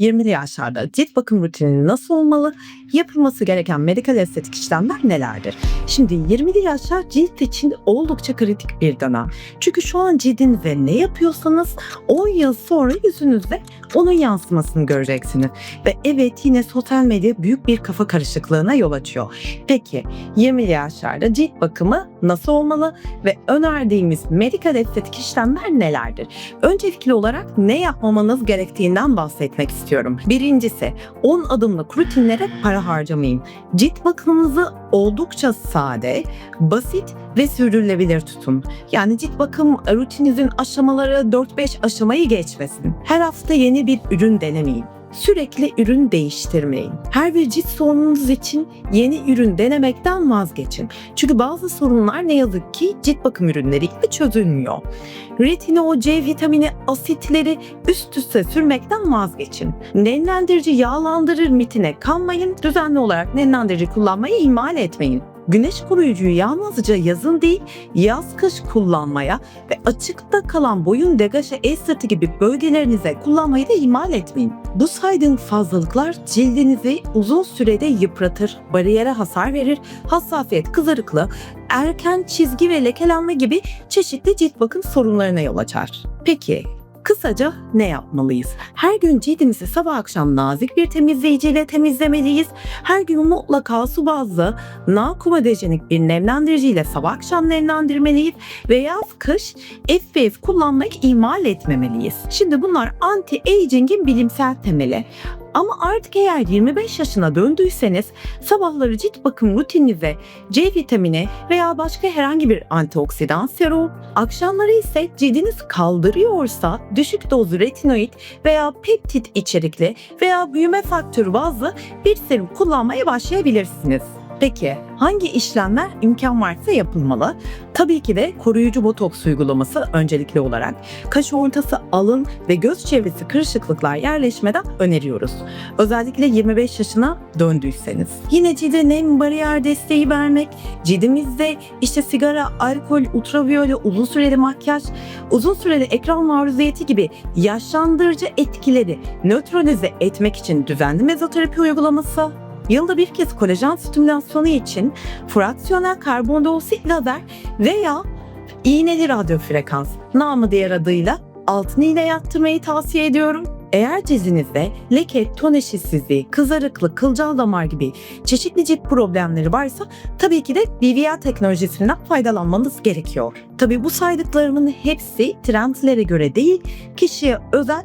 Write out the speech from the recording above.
20'li yaşlarda cilt bakım rutini nasıl olmalı? Yapılması gereken medikal estetik işlemler nelerdir? Şimdi 20'li yaşlar cilt için oldukça kritik bir dönem. Çünkü şu an cildinize ne yapıyorsanız 10 yıl sonra yüzünüzde onun yansımasını göreceksiniz. Ve evet yine sosyal medya büyük bir kafa karışıklığına yol açıyor. Peki 20'li yaşlarda cilt bakımı nasıl olmalı ve önerdiğimiz medikal estetik işlemler nelerdir? Öncelikli olarak ne yapmamanız gerektiğinden bahsetmek istiyorum. Birincisi 10 adımlık rutinlere para harcamayın. Cilt bakımınızı oldukça sade, basit ve sürdürülebilir tutun. Yani cilt bakım rutininizin aşamaları 4-5 aşamayı geçmesin. Her hafta yeni bir ürün denemeyin. Sürekli ürün değiştirmeyin. Her bir cilt sorununuz için yeni ürün denemekten vazgeçin. Çünkü bazı sorunlar ne yazık ki cilt bakım ürünleriyle çözülmüyor. Retino, C vitamini, asitleri üst üste sürmekten vazgeçin. Nemlendirici yağlandırır mitine kanmayın. Düzenli olarak nemlendirici kullanmayı ihmal etmeyin. Güneş koruyucuyu yalnızca yazın değil, yaz kış kullanmaya ve açıkta kalan boyun degaje el sırtı gibi bölgelerinize kullanmayı da ihmal etmeyin. Bu saydığım fazlalıklar cildinizi uzun sürede yıpratır, bariyere hasar verir, hassasiyet, kızarıklığı, erken çizgi ve lekelenme gibi çeşitli cilt bakım sorunlarına yol açar. Peki Kısaca ne yapmalıyız? Her gün cildimizi sabah akşam nazik bir temizleyiciyle temizlemeliyiz. Her gün mutlaka su bazlı nakumadejenik bir nemlendiriciyle sabah akşam nemlendirmeliyiz ve yaz kış SPF kullanmayı ihmal etmemeliyiz. Şimdi bunlar anti-aging'in bilimsel temeli. Ama artık eğer 25 yaşına döndüyseniz sabahları cilt bakım rutininize C vitamini veya başka herhangi bir antioksidan serum, akşamları ise cildiniz kaldırıyorsa düşük doz retinoid veya peptit içerikli veya büyüme faktörü bazlı bir serum kullanmaya başlayabilirsiniz. Peki hangi işlemler imkan varsa yapılmalı? Tabii ki de koruyucu botoks uygulaması öncelikli olarak. Kaş ortası, alın ve göz çevresi kırışıklıklar yerleşmeden öneriyoruz. Özellikle 25 yaşına döndüyseniz. Yine cilde nem bariyer desteği vermek, cildimizde işte sigara, alkol, ultraviyole, uzun süreli makyaj, uzun süreli ekran maruziyeti gibi yaşlandırıcı etkileri nötralize etmek için düzenli mezoterapi uygulaması, Yılda bir kez kolajen stimülasyonu için fraksiyonel karbondioksit lazer veya iğneli radyo frekans namı diğer adıyla altın iğne yaptırmayı tavsiye ediyorum. Eğer cildinizde leke, ton kızarıklık, kılcal damar gibi çeşitli cilt problemleri varsa tabii ki de BVL teknolojisinden faydalanmanız gerekiyor. Tabii bu saydıklarımın hepsi trendlere göre değil, kişiye özel